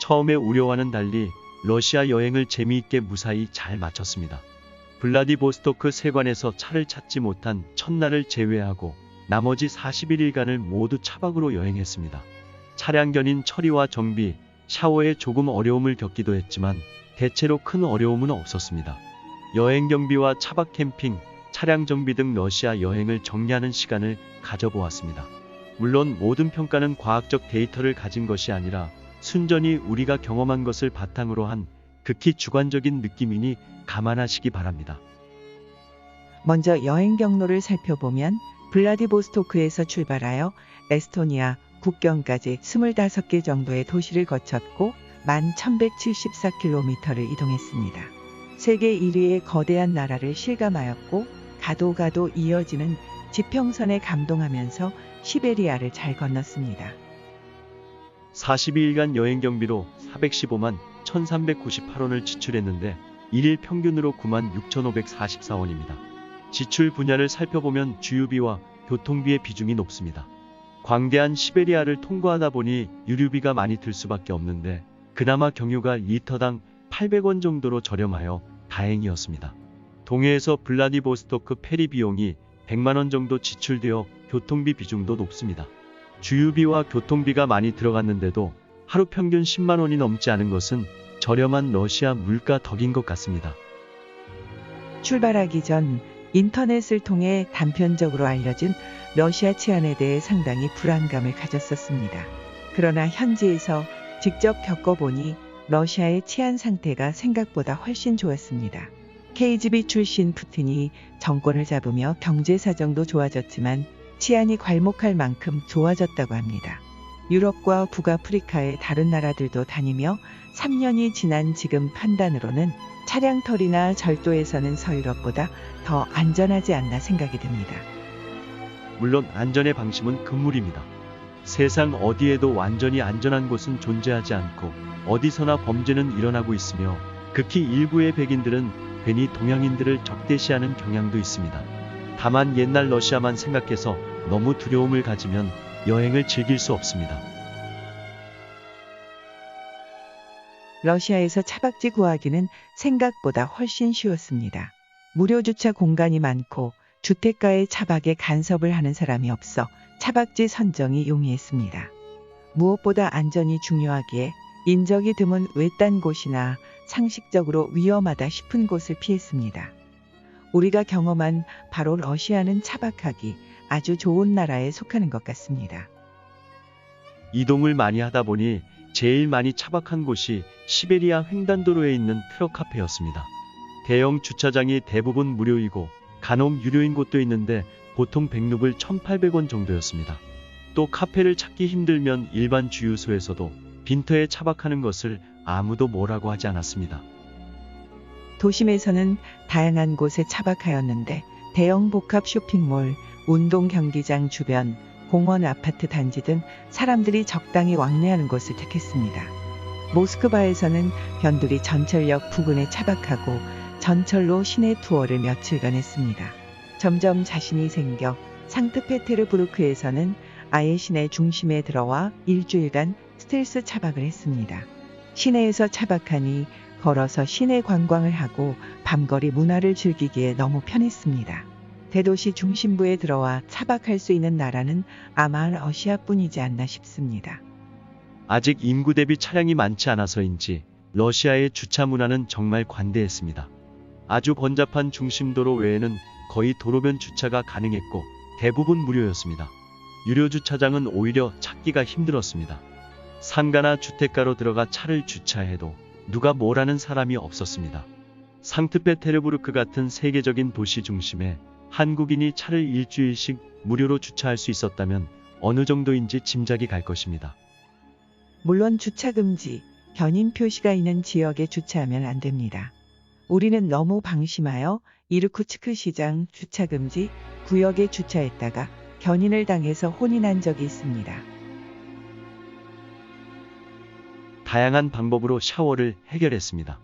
처음에 우려와는 달리 러시아 여행을 재미있게 무사히 잘 마쳤습니다. 블라디보스토크 세관에서 차를 찾지 못한 첫날을 제외하고 나머지 41일간을 모두 차박으로 여행했습니다. 차량 견인 처리와 정비, 샤워에 조금 어려움을 겪기도 했지만 대체로 큰 어려움은 없었습니다. 여행 경비와 차박 캠핑, 차량 정비 등 러시아 여행을 정리하는 시간을 가져보았습니다. 물론 모든 평가는 과학적 데이터를 가진 것이 아니라 순전히 우리가 경험한 것을 바탕으로 한 극히 주관적인 느낌이니 감안하시기 바랍니다. 먼저 여행 경로를 살펴보면 블라디보스토크에서 출발하여 에스토니아 국경까지 25개 정도의 도시를 거쳤고 11,174km를 이동했습니다. 세계 1위의 거대한 나라를 실감하였고 가도 가도 이어지는 지평선에 감동하면서 시베리아를 잘 건넜습니다. 42일간 여행 경비로 415만 1398원을 지출했는데 1일 평균으로 9만 6544원입니다. 지출 분야를 살펴보면 주유비와 교통비의 비중이 높습니다. 광대한 시베리아를 통과하다 보니 유류비가 많이 들 수밖에 없는데 그나마 경유가 리터당 800원 정도로 저렴하여 다행이었습니다. 동해에서 블라디보스토크 페리 비용이 100만원 정도 지출되어 교통비 비중도 높습니다. 주유비와 교통비가 많이 들어갔는데도 하루 평균 10만 원이 넘지 않은 것은 저렴한 러시아 물가 덕인 것 같습니다. 출발하기 전 인터넷을 통해 단편적으로 알려진 러시아 치안에 대해 상당히 불안감을 가졌었습니다. 그러나 현지에서 직접 겪어보니 러시아의 치안 상태가 생각보다 훨씬 좋았습니다. KGB 출신 푸틴이 정권을 잡으며 경제 사정도 좋아졌지만 치안이 괄목할 만큼 좋아졌다고 합니다. 유럽과 북아프리카의 다른 나라들도 다니며 3년이 지난 지금 판단으로는 차량털이나 절도에서는 서유럽보다 더 안전하지 않나 생각이 듭니다. 물론 안전의 방심은 금물입니다. 세상 어디에도 완전히 안전한 곳은 존재하지 않고 어디서나 범죄는 일어나고 있으며 극히 일부의 백인들은 괜히 동양인들을 적대시하는 경향도 있습니다. 다만 옛날 러시아만 생각해서 너무 두려움을 가지면 여행을 즐길 수 없습니다. 러시아에서 차박지 구하기는 생각보다 훨씬 쉬웠습니다. 무료 주차 공간이 많고 주택가에 차박에 간섭을 하는 사람이 없어 차박지 선정이 용이했습니다. 무엇보다 안전이 중요하기에 인적이 드문 외딴 곳이나 상식적으로 위험하다 싶은 곳을 피했습니다. 우리가 경험한 바로 러시아는 차박하기 아주 좋은 나라에 속하는 것 같습니다. 이동을 많이 하다 보니 제일 많이 차박한 곳이 시베리아 횡단도로에 있는 트럭 카페였습니다. 대형 주차장이 대부분 무료이고 간혹 유료인 곳도 있는데 보통 백루블 1,800원 정도였습니다. 또 카페를 찾기 힘들면 일반 주유소에서도 빈터에 차박하는 것을 아무도 뭐라고 하지 않았습니다. 도심에서는 다양한 곳에 차박하였는데 대형 복합 쇼핑몰, 운동 경기장 주변, 공원 아파트 단지 등 사람들이 적당히 왕래하는 곳을 택했습니다. 모스크바에서는 변두리 전철역 부근에 차박하고 전철로 시내 투어를 며칠간 했습니다. 점점 자신이 생겨 상트페테르부르크에서는 아예 시내 중심에 들어와 일주일간 스텔스 차박을 했습니다. 시내에서 차박하니 걸어서 시내 관광을 하고 밤거리 문화를 즐기기에 너무 편했습니다. 대도시 중심부에 들어와 차박할 수 있는 나라는 아마 러시아뿐이지 않나 싶습니다. 아직 인구 대비 차량이 많지 않아서인지 러시아의 주차 문화는 정말 관대했습니다. 아주 번잡한 중심도로 외에는 거의 도로변 주차가 가능했고 대부분 무료였습니다. 유료 주차장은 오히려 찾기가 힘들었습니다. 상가나 주택가로 들어가 차를 주차해도 누가 뭐라는 사람이 없었습니다. 상트페테르부르크 같은 세계적인 도시 중심에 한국인이 차를 일주일씩 무료로 주차할 수 있었다면 어느 정도인지 짐작이 갈 것입니다. 물론 주차 금지, 견인 표시가 있는 지역에 주차하면 안 됩니다. 우리는 너무 방심하여 이르쿠츠크 시장 주차 금지 구역에 주차했다가 견인을 당해서 난 적이 있습니다. 다양한 방법으로 샤워를 해결했습니다.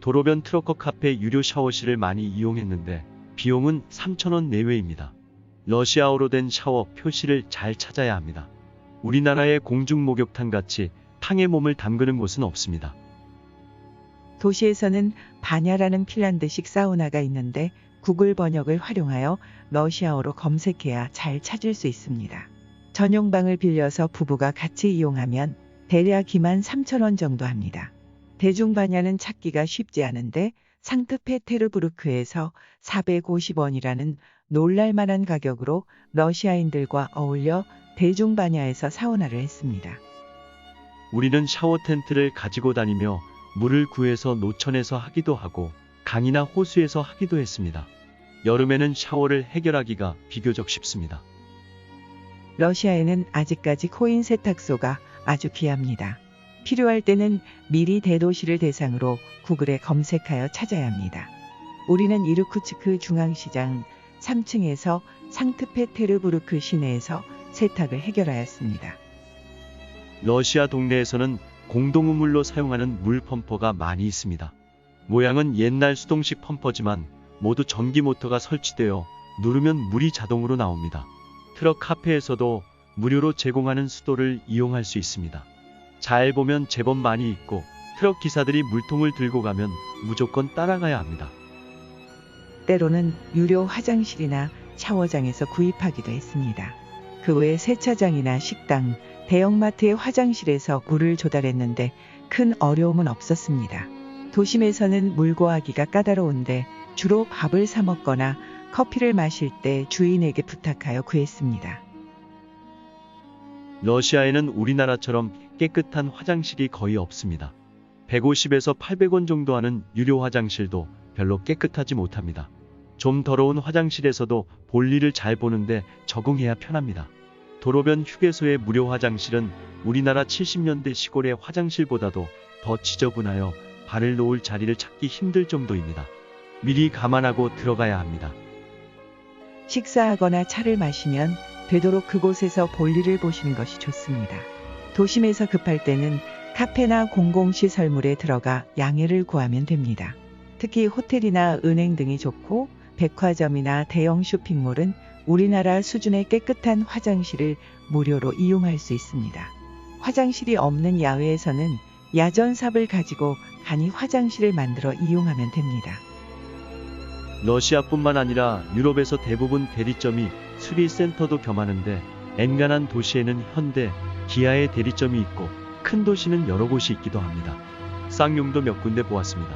도로변 트럭커 카페 유료 샤워실을 많이 이용했는데 비용은 3,000원 내외입니다. 러시아어로 된 샤워 표시를 잘 찾아야 합니다. 우리나라의 공중 목욕탕 같이 탕에 몸을 담그는 곳은 없습니다. 도시에서는 바냐라는 핀란드식 사우나가 있는데 구글 번역을 활용하여 러시아어로 검색해야 잘 찾을 수 있습니다. 전용방을 빌려서 부부가 같이 이용하면 대략 2만 3천 원 정도 합니다. 대중바냐는 찾기가 쉽지 않은데 상트페테르부르크에서 450원이라는 놀랄만한 가격으로 러시아인들과 어울려 대중바냐에서 사우나를 했습니다. 우리는 샤워 텐트를 가지고 다니며 물을 구해서 노천에서 하기도 하고 강이나 호수에서 하기도 했습니다. 여름에는 샤워를 해결하기가 비교적 쉽습니다. 러시아에는 아직까지 코인 세탁소가 아주 귀합니다. 필요할 때는 미리 대도시를 대상으로 구글에 검색하여 찾아야 합니다. 우리는 이르쿠츠크 중앙시장 3층에서 상트페테르부르크 시내에서 세탁을 해결하였습니다. 러시아 동네에서는 공동우물로 사용하는 물 펌퍼가 많이 있습니다. 모양은 옛날 수동식 펌퍼지만 모두 전기 모터가 설치되어 누르면 물이 자동으로 나옵니다. 트럭 카페에서도 무료로 제공하는 수도를 이용할 수 있습니다. 잘 보면 제법 많이 있고 트럭 기사들이 물통을 들고 가면 무조건 따라가야 합니다. 때로는 유료 화장실이나 샤워장에서 구입하기도 했습니다. 그 외 세차장이나 식당, 대형마트의 화장실에서 물을 조달했는데 큰 어려움은 없었습니다. 도심에서는 물 구하기가 까다로운데 주로 밥을 사 먹거나 커피를 마실 때 주인에게 부탁하여 구했습니다. 러시아에는 우리나라처럼 깨끗한 화장실이 거의 없습니다. 150에서 800원 정도 하는 유료 화장실도 별로 깨끗하지 못합니다. 좀 더러운 화장실에서도 볼일을 잘 보는데 적응해야 편합니다. 도로변 휴게소의 무료 화장실은 우리나라 70년대 시골의 화장실보다도 더 지저분하여 발을 놓을 자리를 찾기 힘들 정도입니다. 미리 감안하고 들어가야 합니다. 식사하거나 차를 마시면 되도록 그곳에서 볼일을 보시는 것이 좋습니다. 도심에서 급할 때는 카페나 공공시설물에 들어가 양해를 구하면 됩니다. 특히 호텔이나 은행 등이 좋고 백화점이나 대형 쇼핑몰은 우리나라 수준의 깨끗한 화장실을 무료로 이용할 수 있습니다. 화장실이 없는 야외에서는 야전삽을 가지고 간이 화장실을 만들어 이용하면 됩니다. 러시아뿐만 아니라 유럽에서 대부분 대리점이 수리센터도 겸하는데 엔간한 도시에는 현대, 기아의 대리점이 있고 큰 도시는 여러 곳이 있기도 합니다. 쌍용도 몇 군데 보았습니다.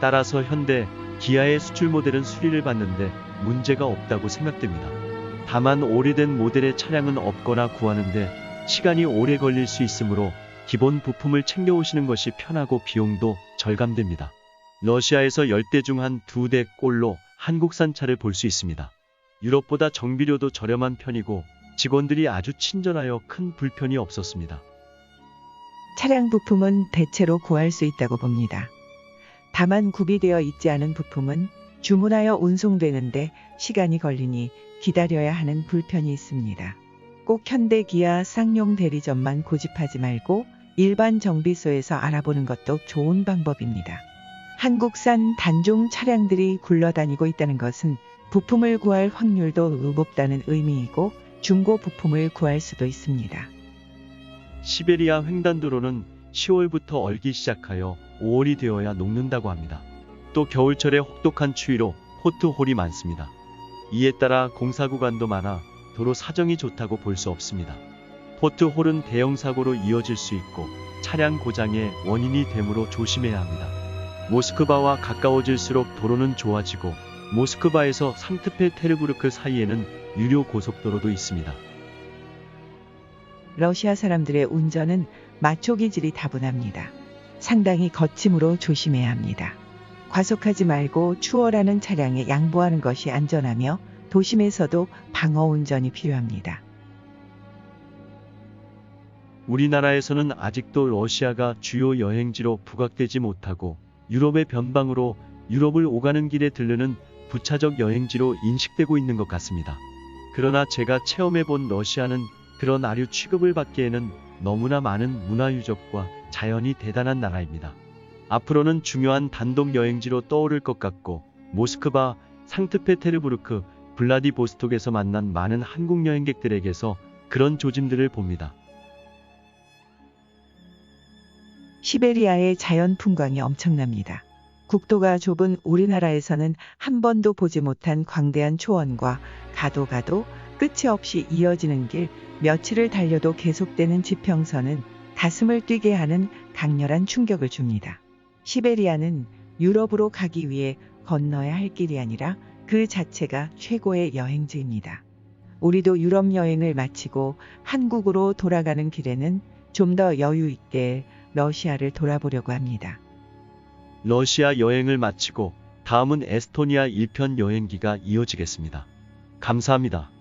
따라서 현대, 기아의 수출 모델은 수리를 받는데 문제가 없다고 생각됩니다. 다만 오래된 모델의 차량은 없거나 구하는데 시간이 오래 걸릴 수 있으므로 기본 부품을 챙겨오시는 것이 편하고 비용도 절감됩니다. 러시아에서 10대 중 한 두 대 꼴로 한국산 차를 볼 수 있습니다. 유럽보다 정비료도 저렴한 편이고 직원들이 아주 친절하여 큰 불편이 없었습니다. 차량 부품은 대체로 구할 수 있다고 봅니다. 다만 구비되어 있지 않은 부품은 주문하여 운송되는데 시간이 걸리니 기다려야 하는 불편이 있습니다. 꼭 현대 기아 쌍용 대리점만 고집하지 말고 일반 정비소에서 알아보는 것도 좋은 방법입니다. 한국산 단종 차량들이 굴러다니고 있다는 것은 부품을 구할 확률도 높다는 의미이고 중고 부품을 구할 수도 있습니다. 시베리아 횡단도로는 10월부터 얼기 시작하여 5월이 되어야 녹는다고 합니다. 또 겨울철에 혹독한 추위로 포트홀이 많습니다. 이에 따라 공사 구간도 많아 도로 사정이 좋다고 볼 수 없습니다. 포트홀은 대형 사고로 이어질 수 있고 차량 고장의 원인이 되므로 조심해야 합니다. 모스크바와 가까워질수록 도로는 좋아지고 모스크바에서 상트페테르부르크 사이에는 유료 고속도로도 있습니다. 러시아 사람들의 운전은 마초 기질이 다분합니다. 상당히 거침으로 조심해야 합니다. 과속하지 말고 추월하는 차량에 양보하는 것이 안전하며 도심에서도 방어 운전이 필요합니다. 우리나라에서는 아직도 러시아가 주요 여행지로 부각되지 못하고 유럽의 변방으로 유럽을 오가는 길에 들르는 부차적 여행지로 인식되고 있는 것 같습니다. 그러나 제가 체험해 본 러시아는 그런 아류 취급을 받기에는 너무나 많은 문화 유적과 자연이 대단한 나라입니다. 앞으로는 중요한 단독 여행지로 떠오를 것 같고 모스크바, 상트페테르부르크, 블라디보스톡에서 만난 많은 한국 여행객들에게서 그런 조짐들을 봅니다. 시베리아의 자연 풍광이 엄청납니다. 국도가 좁은 우리나라에서는 한 번도 보지 못한 광대한 초원과 가도 가도 끝이 없이 이어지는 길, 며칠을 달려도 계속되는 지평선은 가슴을 뛰게 하는 강렬한 충격을 줍니다. 시베리아는 유럽으로 가기 위해 건너야 할 길이 아니라 그 자체가 최고의 여행지입니다. 우리도 유럽 여행을 마치고 한국으로 돌아가는 길에는 좀 더 여유 있게 러시아를 돌아보려고 합니다. 러시아 여행을 마치고 다음은 에스토니아 1편 여행기가 이어지겠습니다. 감사합니다.